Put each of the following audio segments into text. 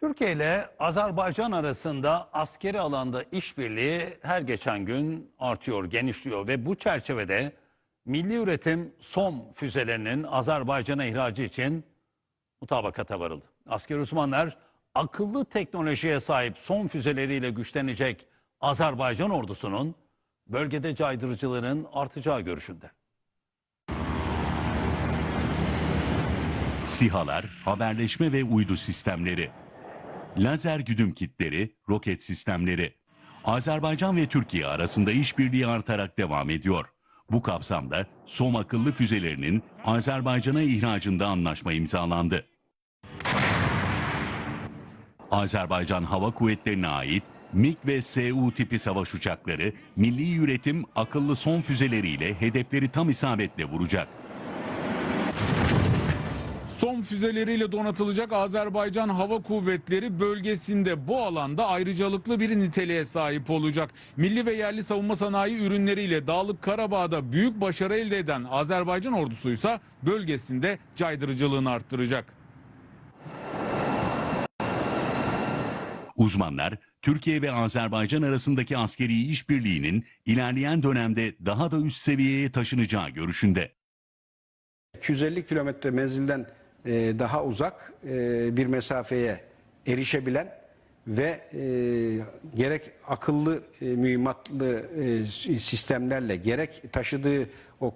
Türkiye ile Azerbaycan arasında askeri alanda işbirliği her geçen gün artıyor, genişliyor ve bu çerçevede milli üretim SOM füzelerinin Azerbaycan'a ihracı için mutabakata varıldı. Askeri uzmanlar akıllı teknolojiye sahip SOM füzeleriyle güçlenecek Azerbaycan ordusunun bölgede caydırıcılığının artacağı görüşünde. SİHA'lar, haberleşme ve uydu sistemleri, lazer güdüm kitleri, roket sistemleri. Azerbaycan ve Türkiye arasında işbirliği artarak devam ediyor. Bu kapsamda SOM akıllı füzelerinin Azerbaycan'a ihracında anlaşma imzalandı. Azerbaycan Hava Kuvvetleri'ne ait MiG ve Su tipi savaş uçakları milli üretim akıllı son füzeleriyle hedefleri tam isabetle vuracak. Son füzeleriyle donatılacak Azerbaycan Hava Kuvvetleri bölgesinde bu alanda ayrıcalıklı bir niteliğe sahip olacak. Milli ve yerli savunma sanayi ürünleriyle Dağlık Karabağ'da büyük başarı elde eden Azerbaycan ordusuysa bölgesinde caydırıcılığını arttıracak. Uzmanlar Türkiye ve Azerbaycan arasındaki askeri işbirliğinin ilerleyen dönemde daha da üst seviyeye taşınacağı görüşünde. 250 kilometre menzilden e, daha uzak e, bir mesafeye erişebilen ve e, gerek akıllı mühimmatlı sistemlerle gerek taşıdığı o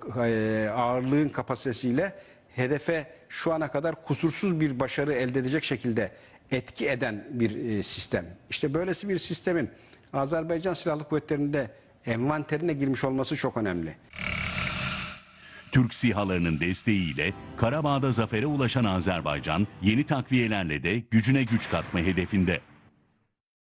ağırlığın kapasitesiyle hedefe şu ana kadar kusursuz bir başarı elde edecek şekilde etki eden bir sistem. İşte böylesi bir sistemin Azerbaycan Silahlı Kuvvetleri'nde envanterine girmiş olması çok önemli. Türk SİHA'larının desteğiyle Karabağ'da zafere ulaşan Azerbaycan yeni takviyelerle de gücüne güç katma hedefinde.